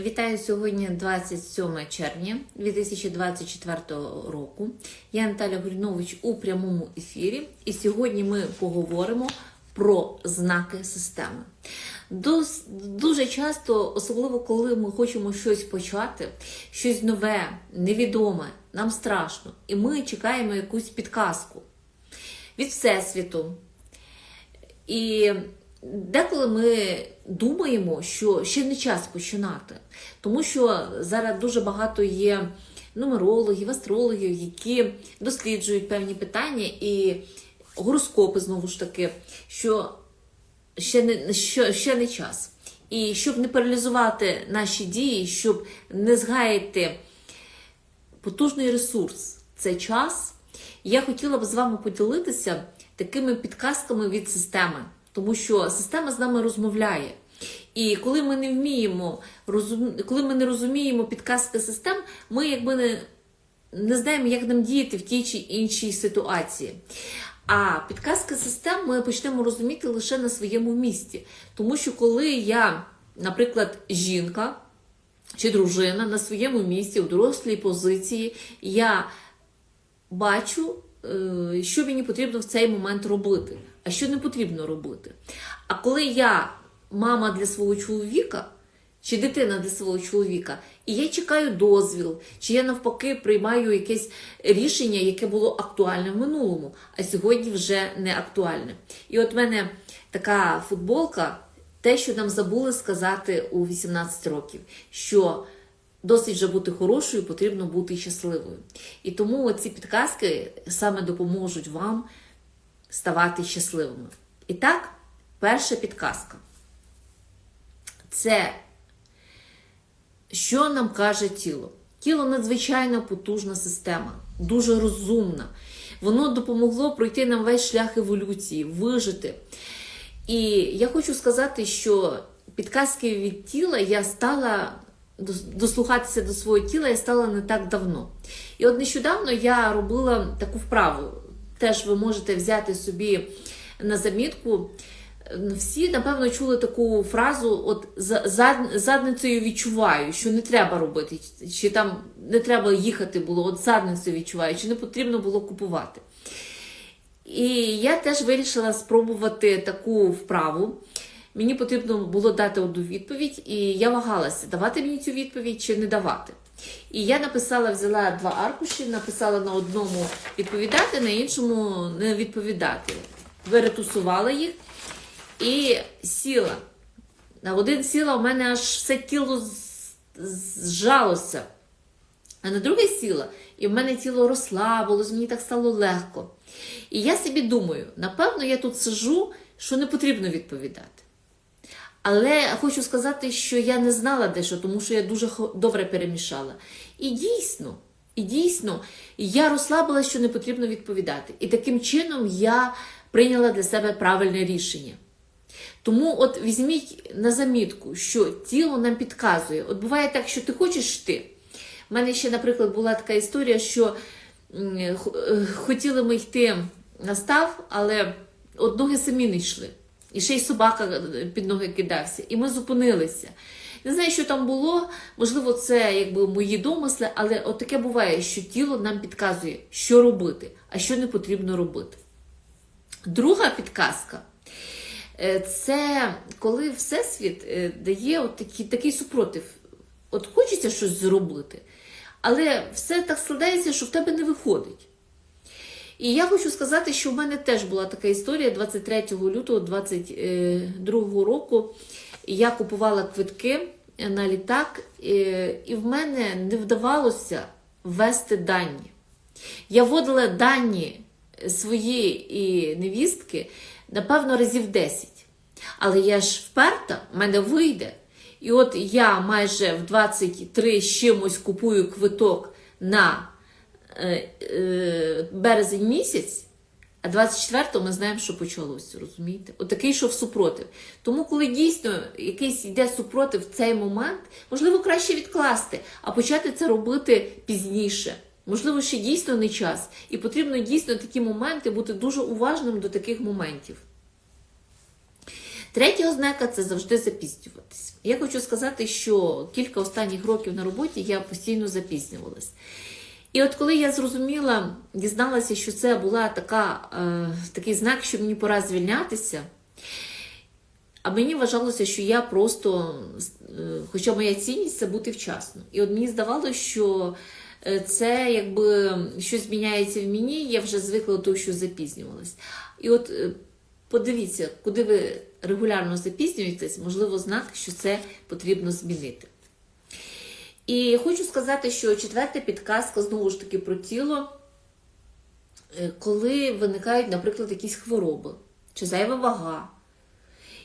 Вітаю сьогодні 27 червня 2024 року. Я Наталя Гульнович у прямому ефірі, і сьогодні ми поговоримо про знаки системи. Дуже часто, особливо коли ми хочемо щось почати, щось нове, невідоме, нам страшно, і ми чекаємо якусь підказку від Всесвіту, і деколи ми думаємо, що ще не час починати, тому що зараз дуже багато є нумерологів, астрологів, які досліджують певні питання і гороскопи знову ж таки, що ще не, що, ще не час. І щоб не паралізувати наші дії, щоб не згаяти потужний ресурс це час. Я хотіла б з вами поділитися такими підказками від системи, тому що система з нами розмовляє. І коли ми не вміємо коли ми не розуміємо підказки систем, ми якби не, не знаємо, як нам діяти в тій чи іншій ситуації. А підказки систем ми почнемо розуміти лише на своєму місці. Тому що коли я, наприклад, жінка, чи дружина на своєму місці, у дорослій позиції, я бачу, е, що мені потрібно в цей момент робити, а що не потрібно робити. А коли я мама для свого чоловіка, чи дитина для свого чоловіка, і я чекаю дозвіл, чи я навпаки приймаю якесь рішення, яке було актуальне в минулому, а сьогодні вже не актуальне. І от в мене така футболка, те, що нам забули сказати у 18 років, що досить вже бути хорошою, потрібно бути щасливою. І тому ці підказки саме допоможуть вам ставати щасливими. І так, перша підказка. Це що нам каже тіло? Тіло надзвичайно потужна система, дуже розумна. Воно допомогло пройти нам весь шлях еволюції, вижити. І я хочу сказати, що підказки від тіла я стала дослухатися до свого тіла я стала не так давно. І от нещодавно я робила таку вправу. Теж ви можете взяти собі на замітку. Всі, напевно, чули таку фразу: от задницею відчуваю, що не треба робити, чи там не треба їхати було, от задницею відчуваю, чи не потрібно було купувати. І я теж вирішила спробувати таку вправу. Мені потрібно було дати одну відповідь, і я вагалася, давати мені цю відповідь чи не давати. І я написала, взяла два аркуші, написала на одному відповідати, на іншому не відповідати. Перетусувала їх і сіла. На один сіла, у мене аж все тіло зжалося. А на друге сіла, і в мене тіло розслабилось, мені так стало легко. І я собі думаю, напевно, я тут сижу, що не потрібно відповідати. Але хочу сказати, що я не знала дещо, тому що я дуже добре перемішала. І дійсно, і дійсно, я розслабила, що не потрібно відповідати. І таким чином я прийняла для себе правильне рішення. Тому от візьміть на замітку, що тіло нам підказує. От буває так, що ти хочеш йти. У мене ще, наприклад, була така історія, що е, хотіли ми йти на став, але от ноги самі не йшли. І ще й собака е, під ноги кидався. І ми зупинилися. Не знаю, що там було, можливо, це якби мої домисли, але от таке буває, що тіло нам підказує, що робити, а що не потрібно робити. Друга підказка Е, це коли Всесвіт е, дає от такі, такий супротив. От хочеться щось зробити, але все так складається, що в тебе не виходить. І я хочу сказати, що в мене теж була така історія 23 лютого 2022 року. Я купувала квитки на літак, е, і в мене не вдавалося ввести дані. Я вводила дані своєї і невістки, напевно, разів 10. Але я ж вперта, в мене вийде. І от я майже в 23 з чимось купую квиток на е, е, березень місяць, а 24-го ми знаємо, що почалося, розумієте? От що в супротив. Тому, коли дійсно якийсь йде супротив в цей момент, можливо, краще відкласти, а почати це робити пізніше. Можливо, ще дійсно не час. І потрібно дійсно такі моменти бути дуже уважним до таких моментів. Третя ознака це завжди запізнюватись. Я хочу сказати, що кілька останніх років на роботі я постійно запізнювалась. І от коли я зрозуміла, дізналася, що це була така, е, такий знак, що мені пора звільнятися. А мені вважалося, що я просто, е, хоча моя цінність це бути вчасно. І от мені здавалося, що е, це якби щось міняється в мені, я вже звикла до того, що запізнювалась. І от е, подивіться, куди ви регулярно запізнюєтесь, можливо, знак, що це потрібно змінити. І хочу сказати, що четверта підказка знову ж таки про тіло, е, коли виникають, наприклад, якісь хвороби чи зайва вага.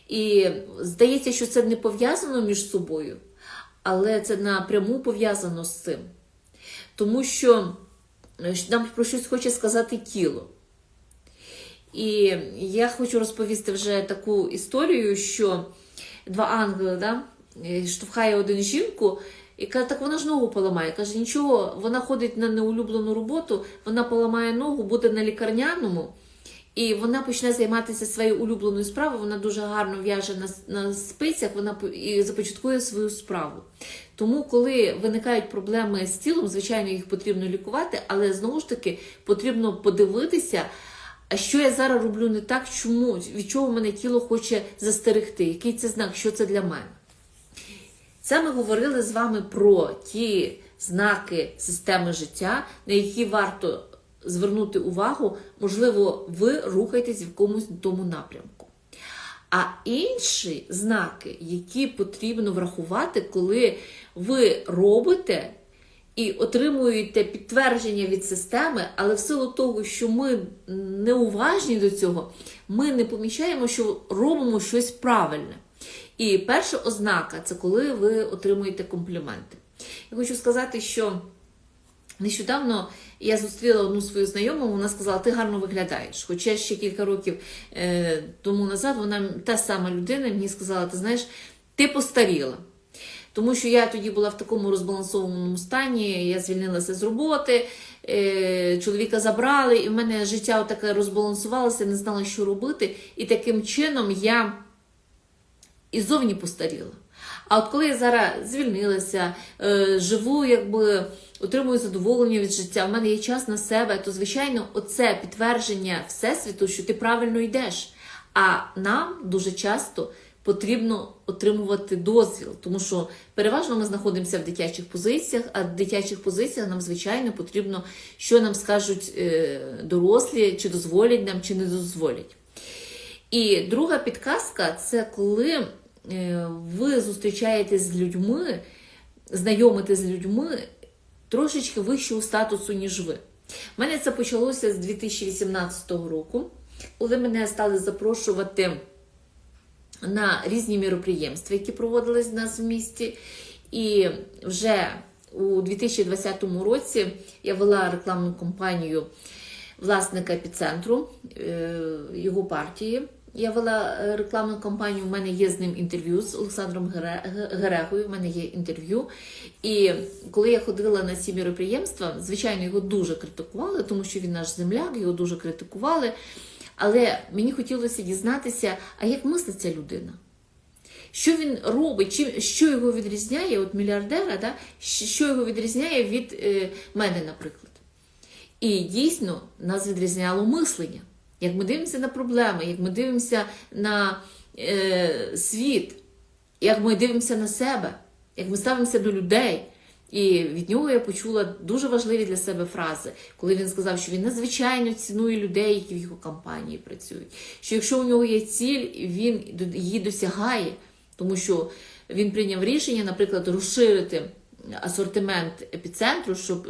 І здається, що це не пов'язано між собою, але це напряму пов'язано з цим. Тому що е, нам про щось хоче сказати тіло. І я хочу розповісти вже таку історію, що два ангели да, е, штовхає один жінку, і каже, так вона ж ногу поламає. Каже, нічого, вона ходить на неулюблену роботу, вона поламає ногу, буде на лікарняному, і вона почне займатися своєю улюбленою справою. Вона дуже гарно в'яже на, на спицях, вона і започаткує свою справу. Тому, коли виникають проблеми з тілом, звичайно, їх потрібно лікувати, але знову ж таки потрібно подивитися. А що я зараз роблю не так, чому від чого мене тіло хоче застерегти? Який це знак, що це для мене? Це ми говорили з вами про ті знаки системи життя, на які варто звернути увагу, можливо, ви рухаєтесь в якомусь тому напрямку. А інші знаки, які потрібно врахувати, коли ви робите і отримуєте підтвердження від системи, але в силу того, що ми неуважні до цього, ми не помічаємо, що робимо щось правильне. І перша ознака це коли ви отримуєте компліменти. Я хочу сказати, що нещодавно я зустріла одну свою знайому, вона сказала, ти гарно виглядаєш. Хоча ще кілька років е, тому назад вона та сама людина мені сказала, ти знаєш, ти постаріла. Тому що я тоді була в такому розбалансованому стані, я звільнилася з роботи, е, чоловіка забрали, і в мене життя таке розбалансувалося, не знала, що робити. І таким чином я і зовні постаріла. А от коли я зараз звільнилася, е, живу, якби отримую задоволення від життя, в мене є час на себе, то звичайно, оце підтвердження Всесвіту, що ти правильно йдеш. А нам дуже часто потрібно отримувати дозвіл, тому що переважно ми знаходимося в дитячих позиціях, а в дитячих позиціях нам, звичайно, потрібно, що нам скажуть е, дорослі, чи дозволять нам, чи не дозволять. І друга підказка це коли ви зустрічаєтесь з людьми, знайомитесь з людьми трошечки вищого статусу, ніж ви. У мене це почалося з 2018 року, коли мене стали запрошувати на різні міроприємства, які проводились в нас в місті. І вже у 2020 році я вела рекламну кампанію власника епіцентру е, його партії. Я вела е, рекламну кампанію, у мене є з ним інтерв'ю з Олександром Герегою, у мене є інтерв'ю. І коли я ходила на ці міроприємства, звичайно, його дуже критикували, тому що він наш земляк, його дуже критикували. Але мені хотілося дізнатися, а як мислить ця людина? Що він робить, чим, що його відрізняє, от мільярдера, да? що його відрізняє від е, мене, наприклад. І дійсно нас відрізняло мислення. Як ми дивимося на проблеми, як ми дивимося на е, світ, як ми дивимося на себе, як ми ставимося до людей. І від нього я почула дуже важливі для себе фрази, коли він сказав, що він надзвичайно цінує людей, які в його компанії працюють. Що якщо у нього є ціль, він її досягає, тому що він прийняв рішення, наприклад, розширити асортимент епіцентру, щоб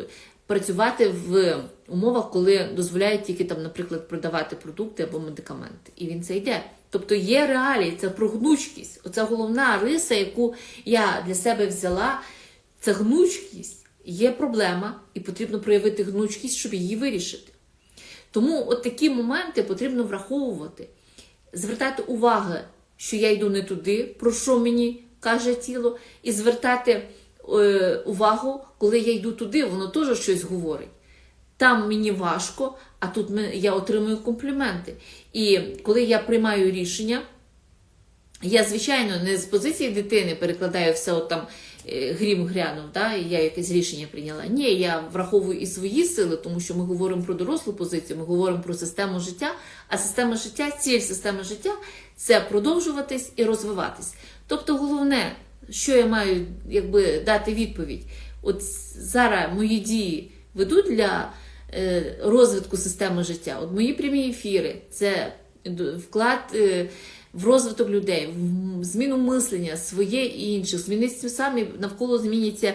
працювати в умовах, коли дозволяють тільки там, наприклад, продавати продукти або медикаменти. І він це йде. Тобто є реалії, це про гнучкість. Оця головна риса, яку я для себе взяла, це гнучкість. Є проблема, і потрібно проявити гнучкість, щоб її вирішити. Тому от такі моменти потрібно враховувати, звертати увагу, що я йду не туди, про що мені каже тіло, і звертати е, увагу, коли я йду туди, воно теж щось говорить. Там мені важко, а тут я отримую компліменти. І коли я приймаю рішення, Я, звичайно, не з позиції дитини перекладаю все от там е, грім грянув, да, і я якесь рішення прийняла. Ні, я враховую і свої сили, тому що ми говоримо про дорослу позицію, ми говоримо про систему життя. А система життя, ціль системи життя це продовжуватись і розвиватись. Тобто, головне, що я маю якби дати відповідь, от зараз мої дії ведуть для е, розвитку системи життя. От мої прямі ефіри це вклад. е, в розвиток людей, в зміну мислення своє і інших. Зміниться самі навколо зміняться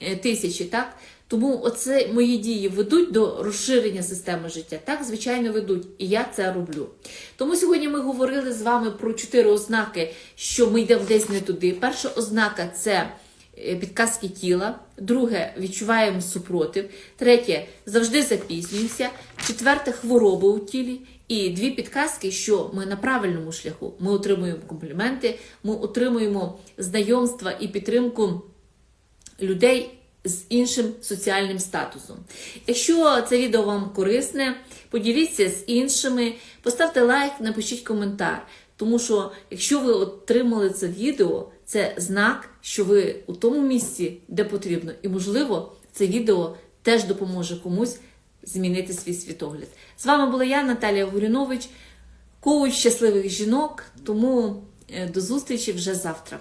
е, тисячі, так? Тому оце мої дії ведуть до розширення системи життя. Так, звичайно, ведуть, і я це роблю. Тому сьогодні ми говорили з вами про чотири ознаки, що ми йдемо десь не туди. Перша ознака це підказки тіла. Друге, відчуваємо супротив. Третє, завжди запізнюємося. Четверте, хвороба у тілі. І дві підказки, що ми на правильному шляху. Ми отримуємо компліменти, ми отримуємо знайомства і підтримку людей з іншим соціальним статусом. Якщо це відео вам корисне, поділіться з іншими, поставте лайк, напишіть коментар. Тому що якщо ви отримали це відео, це знак, що ви у тому місці, де потрібно, і можливо, це відео теж допоможе комусь змінити свій світогляд. З вами була я, Наталія Горюнович, коуч щасливих жінок. Тому е, до зустрічі вже завтра.